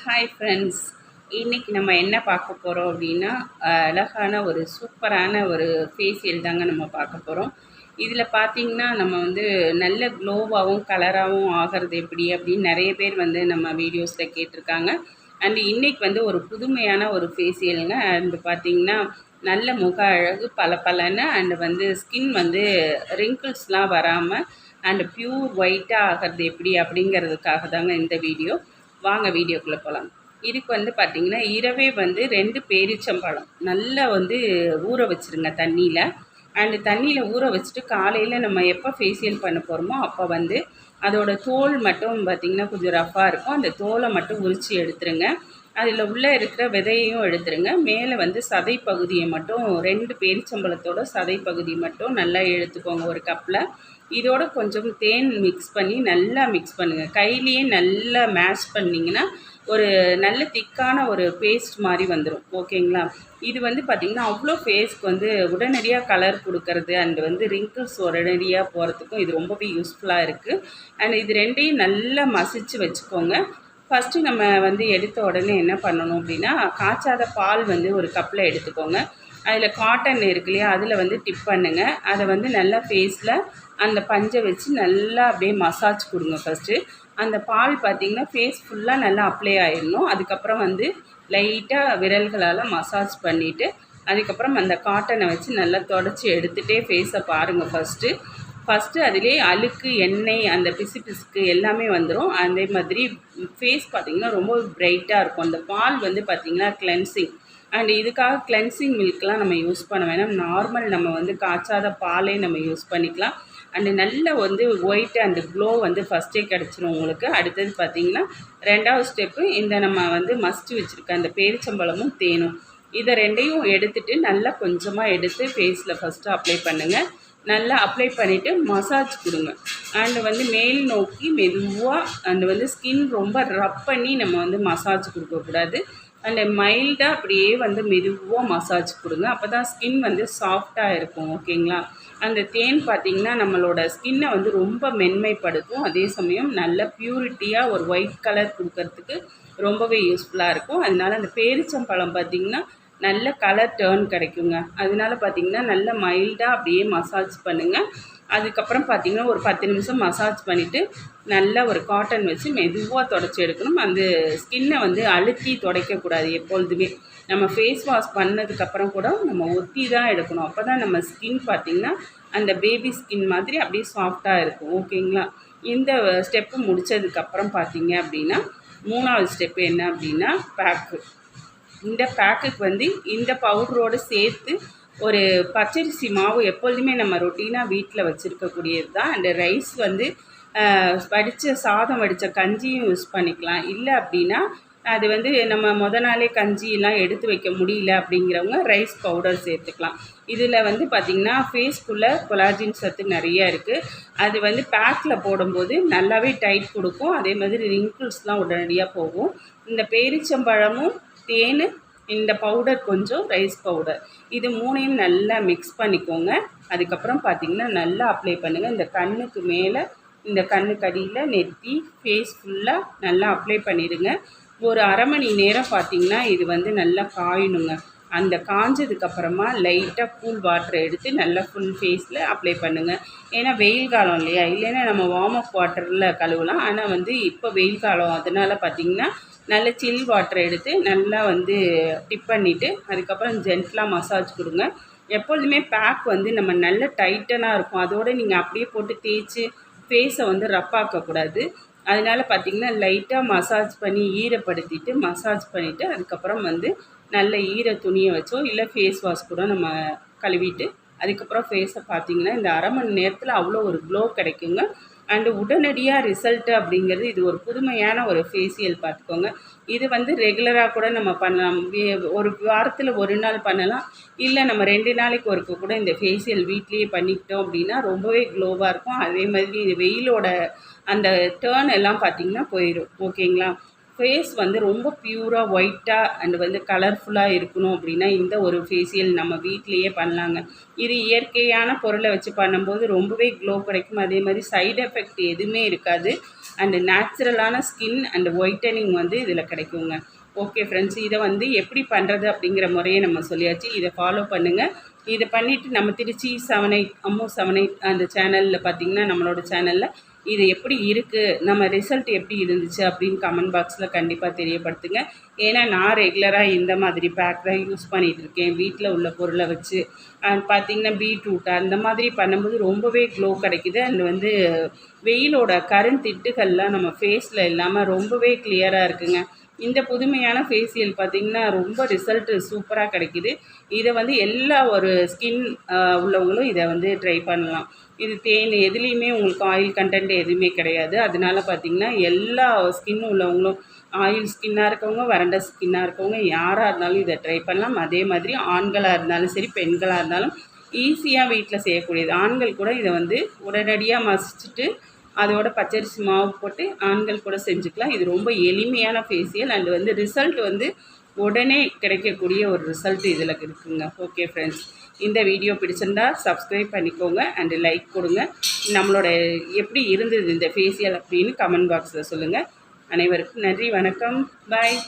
Hi friends இன்றைக்கி நம்ம என்ன பார்க்க போகிறோம் அப்படின்னா அழகான ஒரு சூப்பரான ஒரு ஃபேஷியல் தாங்க நம்ம பார்க்க போகிறோம் இதில் பார்த்தீங்கன்னா நம்ம வந்து நல்ல க்ளோவாகவும் கலராகவும் ஆகிறது எப்படி அப்படின்னு நிறைய பேர் வந்து நம்ம வீடியோஸில் கேட்டிருக்காங்க. அண்டு இன்றைக்கி வந்து ஒரு புதுமையான ஒரு ஃபேஷியலுங்க அண்ட் பார்த்தீங்கன்னா நல்ல முக அழகு பல பலன்னு அண்டு வந்து ஸ்கின் வந்து ரிங்கிள்ஸ்லாம் வராமல் அண்ட் ப்யூர் ஒயிட்டாக ஆகிறது எப்படி அப்படிங்கிறதுக்காக தாங்க இந்த வீடியோ வாங்க வீடியோக்குள்ளே போகலாம் இதுக்கு வந்து பார்த்திங்கன்னா இரவே வந்து ரெண்டு பேரிச்சம்பழம். நல்லா வந்து ஊற வச்சுருங்க தண்ணியில். அண்டு தண்ணியில் ஊற வச்சுட்டு காலையில் நம்ம எப்போ ஃபேஷியல் பண்ண போகிறோமோ அப்போ வந்து அதோடய தோல் மட்டும் பார்த்திங்கன்னா கொஞ்சம் ரஃப்பாக இருக்கும். அந்த தோலை மட்டும் உரித்து எடுத்துருங்க. அதில் உள்ளே இருக்கிற விதையையும் எடுத்துருங்க. மேலே வந்து சதை பகுதியை மட்டும் ரெண்டு பேரிச்சம்பழத்தோட சதை பகுதி மட்டும் நல்லா எடுத்துக்கோங்க ஒரு கப்பில் இதோட கொஞ்சம் தேன் மிக்ஸ் பண்ணி நல்லா மிக்ஸ் பண்ணுங்கள் கையிலேயே நல்லா மேஷ் பண்ணிங்கன்னா ஒரு நல்ல திக்கான ஒரு பேஸ்ட் மாதிரி வந்துடும் ஓகேங்களா? இது வந்து பார்த்திங்கன்னா அவ்வளோ ஃபேஸ்க்கு வந்து உடனடியாக கலர் கொடுக்கறது அண்ட் வந்து ரிங்கிள்ஸ் உடனடியாக போகிறதுக்கும் இது ரொம்பவே யூஸ்ஃபுல்லாக இருக்குது அண்ட் இது ரெண்டையும் நல்லா மசிச்சு வச்சுக்கோங்க. ஃபஸ்ட்டு நம்ம வந்து எடுத்த உடனே என்ன பண்ணணும் அப்படின்னா காய்ச்சாத பால் வந்து ஒரு கப்பில் எடுத்துக்கோங்க. அதில் காட்டன் இருக்கு இல்லையா அதில் வந்து டிப் பண்ணுங்கள் அதை வந்து நல்லா ஃபேஸில் அந்த பஞ்சை வச்சு நல்லா அப்படியே மசாஜ் கொடுங்க ஃபஸ்ட்டு அந்த பால் பார்த்திங்கன்னா ஃபேஸ் ஃபுல்லாக நல்லா அப்ளை ஆயிடணும். அதுக்கப்புறம் வந்து லைட்டாக விரல்களால் மசாஜ் பண்ணிவிட்டு அதுக்கப்புறம் அந்த காட்டனை வச்சு நல்லா தொடச்சி எடுத்துகிட்டே ஃபேஸை பாருங்கள் ஃபஸ்ட்டு ஃபஸ்ட்டு அதிலே அழுக்கு எண்ணெய் அந்த பிசு பிசுக்கு எல்லாமே வந்துடும் அதே மாதிரி ஃபேஸ் பார்த்திங்கன்னா ரொம்ப பிரைட்டாக இருக்கும். அந்த பால் வந்து பார்த்திங்கன்னா கிளென்சிங் அண்ட் இதுக்காக கிளென்சிங் மில்க்லாம் நம்ம யூஸ் பண்ண வேணாம். நார்மல் நம்ம வந்து காய்ச்சாத பாலே நம்ம யூஸ் பண்ணிக்கலாம். அண்டு நல்ல வந்து ஒயிட் அண்டு க்ளோ வந்து ஃபஸ்ட்டே கிடச்சிரும் உங்களுக்கு. அடுத்தது பார்த்திங்கன்னா ரெண்டாவது ஸ்டெப்பு இந்த நம்ம வந்து மஸ்ட் வச்சுருக்க அந்த பேரிச்சம்பழமும் தேனும். இதை ரெண்டையும் எடுத்துட்டு நல்லா கொஞ்சமாக எடுத்து ஃபேஸில் ஃபஸ்ட்டு அப்ளை பண்ணுங்கள் நல்லா அப்ளை பண்ணிவிட்டு மசாஜ் கொடுங்க. அண்டு வந்து மேல் நோக்கி மெதுவாக அண்டு வந்து ஸ்கின் ரொம்ப ரப் பண்ணி நம்ம வந்து மசாஜ் கொடுக்கக்கூடாது அண்டு மைல்டாக அப்படியே வந்து மெதுவாக மசாஜ் கொடுங்க. அப்போ தான் ஸ்கின் வந்து சாஃப்டாக இருக்கும் ஓகேங்களா அந்த தேன் பார்த்திங்கன்னா நம்மளோட ஸ்கின்னை வந்து ரொம்ப மென்மைப்படுத்தும். அதே சமயம் நல்ல ப்யூரிட்டியாக ஒரு ஒயிட் கலர் கொடுக்கறதுக்கு ரொம்பவே யூஸ்ஃபுல்லாக இருக்கும். அதனால அந்த பேரிச்சம்பழம் பார்த்திங்கன்னா நல்ல கலர் டேர்ன் கிடைக்குங்க. அதனால பார்த்திங்கன்னா நல்ல மைல்டாக அப்படியே மசாஜ் பண்ணுங்கள் அதுக்கப்புறம் பார்த்திங்கன்னா ஒரு பத்து நிமிஷம் மசாஜ் பண்ணிவிட்டு நல்லா ஒரு காட்டன் வச்சு மெதுவாக தொடச்சி எடுக்கணும். அந்த ஸ்கின்னை வந்து அழுத்தி துடைக்கக்கூடாது எப்பொழுதுமே. நம்ம ஃபேஸ் வாஷ் பண்ணதுக்கப்புறம் கூட நம்ம ஒத்தி தான் எடுக்கணும். அப்போ தான் நம்ம ஸ்கின் பார்த்திங்கன்னா அந்த பேபி ஸ்கின் மாதிரி அப்படியே சாஃப்டாக இருக்கும். ஓகேங்களா இந்த ஸ்டெப்பு முடித்ததுக்கப்புறம் பார்த்தீங்க அப்படின்னா மூணாவது ஸ்டெப்பு என்ன அப்படின்னா பேக்கு இந்த பேக்குக்கு வந்து இந்த பவுடரோடு சேர்த்து ஒரு பச்சரிசி மாவு எப்பொழுதுமே நம்ம ரொட்டீனாக வீட்டில் வச்சுருக்கக்கூடியது தான் அந்த ரைஸ் வந்து வடித்த சாதம் வடித்த கஞ்சியும் யூஸ் பண்ணிக்கலாம். இல்லை அப்படின்னா அது வந்து நம்ம முத நாளே கஞ்சியெலாம் எடுத்து வைக்க முடியல அப்படிங்கிறவங்க ரைஸ் பவுடர் சேர்த்துக்கலாம். இதில் வந்து பார்த்திங்கன்னா ஃபேஸ்க்குள்ளே கொலாஜின் சத்து நிறைய இருக்குது அது வந்து பேக்கில் போடும்போது நல்லாவே டைட் கொடுக்கும். அதே மாதிரி ரிங்கிள்ஸ்லாம் உடனடியாக போகும். இந்த பேரிச்சம்பழமும் தேன் இந்த பவுடர் கொஞ்சம் ரைஸ் பவுடர் இது மூணையும் நல்லா மிக்ஸ் பண்ணிக்கோங்க. அதுக்கப்புறம் பார்த்திங்கன்னா நல்லா அப்ளை பண்ணுங்கள் இந்த கண்ணுக்கு மேலே இந்த கண்ணுக்கு அடியில் நெத்தி ஃபேஸ் ஃபுல்லாக நல்லா அப்ளை பண்ணிடுங்க. ஒரு அரை மணி நேரம் பார்த்திங்கன்னா இது வந்து நல்லா காயணுங்க. அந்த காஞ்சதுக்கப்புறமா லைட்டாக கூல் வாட்டரை எடுத்து நல்லா ஃபுல் ஃபேஸில் அப்ளை பண்ணுங்கள் ஏன்னா வெயில் காலம் இல்லையா? இல்லைன்னா நம்ம வார்ம் அப் வாட்டரில் கழுவலாம். ஆனால் வந்து இப்போ வெயில் காலம் அதனால் பார்த்திங்கன்னா நல்ல சில் வாட்டரை எடுத்து நல்லா வந்து டிப் பண்ணிவிட்டு அதுக்கப்புறம் ஜென்ட்லாக மசாஜ் கொடுங்க. எப்பொழுதுமே பேக் வந்து நம்ம நல்ல டைட்டனாக இருக்கும். அதோடு நீங்கள் அப்படியே போட்டு தேய்ச்சி ஃபேஸை வந்து ரப்பாக்கக்கூடாது அதனால் பார்த்திங்கன்னா லைட்டாக மசாஜ் பண்ணி ஈரப்படுத்திட்டு மசாஜ் பண்ணிவிட்டு அதுக்கப்புறம் வந்து நல்ல ஈர துணியை வச்சோ இல்லை ஃபேஸ் வாஷ் கூட நம்ம கழுவிட்டு அதுக்கப்புறம் ஃபேஸை பார்த்திங்கன்னா இந்த அரை மணி நேரத்தில் அவ்வளோ ஒரு க்ளோ கிடைக்குங்க. அண்டு உடனடியாக ரிசல்ட்டு அப்படிங்கிறது இது ஒரு புதுமையான ஒரு ஃபேஷியல் பார்த்துக்கோங்க. இது வந்து ரெகுலராக கூட நம்ம பண்ணலாம். வே- ஒரு வாரத்தில் ஒரு நாள் பண்ணலாம். இல்லை நம்ம ரெண்டு நாளைக்கு ஒருக்க கூட இந்த ஃபேஷியல் வீட்லேயே பண்ணிக்கிட்டோம் அப்படின்னா ரொம்பவே க்ளோவாக இருக்கும். அதே மாதிரி இது வெயிலோட அந்த டேர்ன் எல்லாம் பார்த்திங்கன்னா போயிடும் ஓகேங்களா ஃபேஸ் வந்து ரொம்ப பியூராக ஒயிட்டாக அண்ட் வந்து கலர்ஃபுல்லாக இருக்கணும் அப்படின்னா இந்த ஒரு ஃபேஷியல் நம்ம வீட்டிலையே பண்ணலாங்க. இது இயற்கையான பொருளை வச்சு பண்ணும்போது ரொம்பவே க்ளோ கிடைக்கும். அதே மாதிரி சைடு எஃபெக்ட் எதுவுமே இருக்காது. அண்டு நேச்சுரலான ஸ்கின் அண்ட் ஒயிட்டனிங் வந்து இதில் கிடைக்குங்க. ஓகே ஃப்ரெண்ட்ஸ் இதை வந்து எப்படி பண்ணுறது அப்படிங்கிற முறையை நம்ம சொல்லியாச்சு. இதை ஃபாலோ பண்ணுங்கள் இதை பண்ணிவிட்டு நம்ம Trichy seven eight Ammu seven eight அந்த சேனலில் பார்த்தீங்கன்னா நம்மளோட சேனலில் இது எப்படி இருக்குது நம்ம ரிசல்ட் எப்படி இருந்துச்சு அப்படின்னு கமெண்ட் பாக்ஸில் கண்டிப்பாக தெரியப்படுத்துங்க. ஏன்னா நான் ரெகுலராக இந்த மாதிரி பேக் தான் யூஸ் பண்ணிகிட்டு இருக்கேன். வீட்டில் உள்ள பொருளை வச்சு அண்ட் பார்த்திங்கன்னா பீட்ரூட் அந்த மாதிரி பண்ணும்போது ரொம்பவே க்ளோ கிடைக்கிது. அண்ட் வந்து வெயிலோட கருந்திட்டுகள்லாம் நம்ம ஃபேஸில் இல்லாமல் ரொம்பவே கிளியராக இருக்குங்க. இந்த புதுமையான ஃபேஷியல் பார்த்திங்கன்னா ரொம்ப ரிசல்ட்டு சூப்பராக கிடைக்கிது. இதை வந்து எல்லா ஒரு ஸ்கின் உள்ளவங்களும் இதை வந்து ட்ரை பண்ணலாம். இது தேன் எதுலேயுமே உங்களுக்கு ஆயில் கண்டென்ட் எதுவுமே கிடையாது. அதனால பார்த்திங்கன்னா எல்லா ஸ்கின் உள்ளவங்களும் ஆயில் ஸ்கின்னாக இருக்கவங்க வறண்ட ஸ்கின்னாக இருக்கவங்க யாராக இருந்தாலும் இதை ட்ரை பண்ணலாம். அதே மாதிரி ஆண்களாக இருந்தாலும் சரி பெண்களாக இருந்தாலும் ஈஸியாக வீட்டில் செய்யக்கூடியது. ஆண்கள் கூட இதை வந்து உடனடியாக மசிச்சுட்டு அதோட பச்சரிசி மாவு போட்டு ஆண்கள் கூட செஞ்சுக்கலாம். இது ரொம்ப எளிமையான ஃபேஷியல் அண்ட் வந்து ரிசல்ட் வந்து உடனே கிடைக்கக்கூடிய ஒரு ரிசல்ட் இதில் இருக்குங்க. ஓகே ஃப்ரெண்ட்ஸ் இந்த வீடியோ பிடிச்சிருந்தா சப்ஸ்கிரைப் பண்ணிக்கோங்க அண்டு லைக் கொடுங்க. நம்மளோட எப்படி இருந்தது இந்த ஃபேஷியல் அப்படின்னு கமெண்ட் பாக்ஸில் சொல்லுங்கள் அனைவருக்கும் நன்றி வணக்கம். பாய்